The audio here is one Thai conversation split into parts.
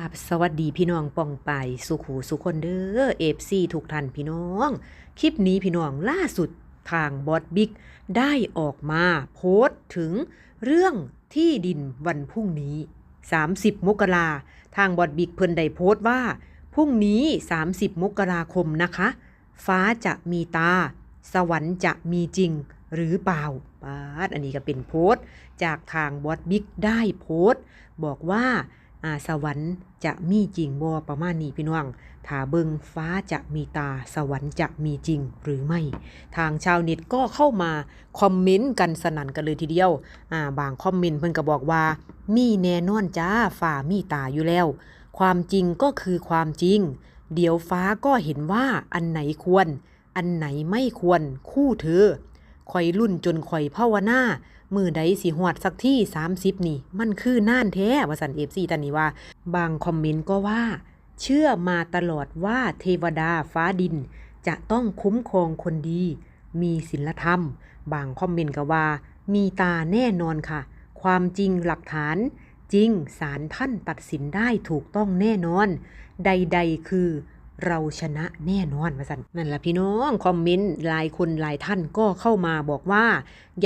ครับสวัสดีพี่น้องป่องไปสุขูสุคนเด้อเอฟซีทุกท่านพี่น้อง คลิปนี้พี่น้องล่าสุดทางบอสบิ๊กได้ออกมาโพสต์ถึงเรื่องที่ดินวันพรุ่งนี้ 30 มกราทางบอสบิ๊กเพิ่นได้โพสต์ว่า พรุ่งนี้ 30 มกราคมนะคะ ฟ้าจะมีตา สวรรค์จะมีจริงหรือเปล่าปาดอันนี้ก็เป็นโพสต์ จากทางบอสบิ๊กได้โพสต์ บอกว่า อ่าสวรรค์จะมีจริงบ่ประมาณนี้พี่น้องถ้าเบิงฟ้าจะมีตาสวรรค์จะมีจริงหรือไม่ ทางชาวเน็ตก็เข้ามาคอมเมนต์กันสนั่นกันเลยทีเดียวอ่าบางคอมเมนต์เพิ่นก็บอกว่า มีแน่นอนจ้าฟ้ามีตาอยู่แล้ว ความจริงก็คือความจริง เดี๋ยวฟ้าก็เห็นว่าอันไหนควร อันไหนไม่ควรคู่เธอข่อยรุ่นจนข่อยภาวนา มือใดสิหวดสักที่ 30 นี่ มันคือน่านแท้ว่าสันเอฟซีตันนี้ว่า บางคอมเมนต์ก็ว่า เชื่อมาตลอดว่าเทวดาฟ้าดิน จะต้องคุ้มครองคนดี มีศีลธรรม บางคอมเมนต์ก็ว่า มีตาแน่นอนค่ะ ความจริงหลักฐานจริงศาลท่านตัดสินได้ถูกต้องแน่นอน ใดๆคือ เราชนะแน่นอนว่าสันนั่นแหละพี่น้อง คอมเมนต์หลายคนหลายท่านก็เข้ามาบอกว่า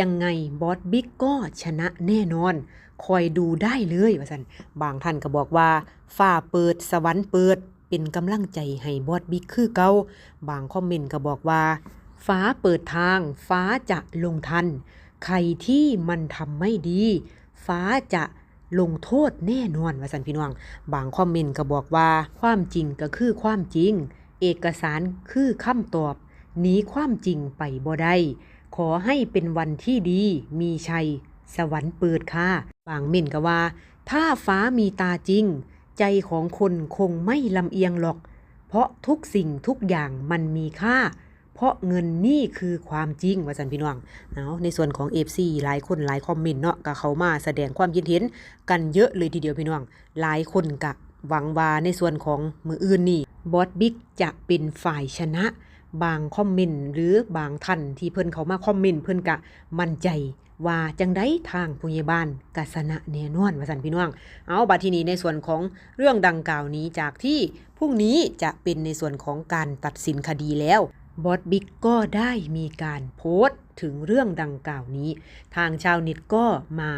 ยังไงบอสบิ๊กก็ชนะแน่นอน คอยดูได้เลยว่าสันบางท่านก็บอกว่าฝ้าเปิดสวรรค์เปิด เป็นกำลังใจให้บอสบิ๊กคือเก่าบางคอมเมนต์ก็บอกว่า ฟ้าเปิดทาง ฟ้าจะลงทัน ใครที่มันทำไม่ดี ฟ้าจะ ลงโทษแน่นอนว่าสันพี่น้อง บางคอมเมนต์ก็บอกว่า ความจริงก็คือความจริง เอกสารคือคำตอบหนีความจริงไปบ่ได้ขอให้เป็นวันที่ดี มีชัย สวรรค์เปิดค่ะบางเม่นก็ว่า ถ้าฟ้ามีตาจริง ใจของคนคงไม่ลำเอียงหรอก เพราะทุกสิ่งทุกอย่างมันมีค่า เพราะเงินนี่คือความจริงว่าสันพี่น้องเอาในส่วนของ FC หลายคนหลายคอมเมนต์เนาะก็เขามาแสดงความคิดเห็นกันเยอะเลยทีเดียวพี่น้อง หลายคนกะหวังว่าในส่วนของมืออื่นนี่บอสบิ๊กจะเป็นฝ่ายชนะ บางคอมเมนต์หรือบางท่านที่เพิ่อนเขามาคอมเมนต์เพิ่อนกะมั่นใจว่าจังได้ทางผู้ใหญ่บ้านกสนะแน่นอนว่าสันพี่น้อง เอาบัดทีนี้ในส่วนของเรื่องดังกล่าวนี้จากที่พรุ่งนี้จะเป็นในส่วนของการตัดสินคดีแล้ว บอสบิ๊กก็ได้มีการโพสต์ถึงเรื่องดังกล่าวนี้ ทางชาวเน็ตก็มา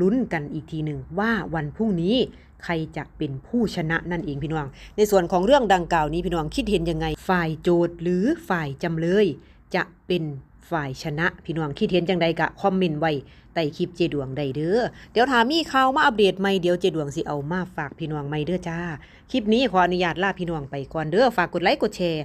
ลุ้นกันอีกทีหนึ่งว่าวันพรุ่งนี้ใครจะเป็นผู้ชนะนั่นเองพี่น้อง ในส่วนของเรื่องดังกล่าวนี้พี่น้องคิดเห็นยังไง ฝ่ายโจทย์หรือฝ่ายจำเลย จะเป็นฝ่ายชนะพี่น้องคิดเห็นจังใดกะคอมเมนต์ไว้ใต้คลิปเจดวงใดเด้อ เดี๋ยวถามีข่าวมาอัปเดตใหม่เดี๋ยวเจดวงสิเอามาฝากพี่น้องใหม่เด้อจ้า คลิปนี้ขออนุญาตลาพี่น้องไปก่อนเด้อฝากกดไลค์กดแชร์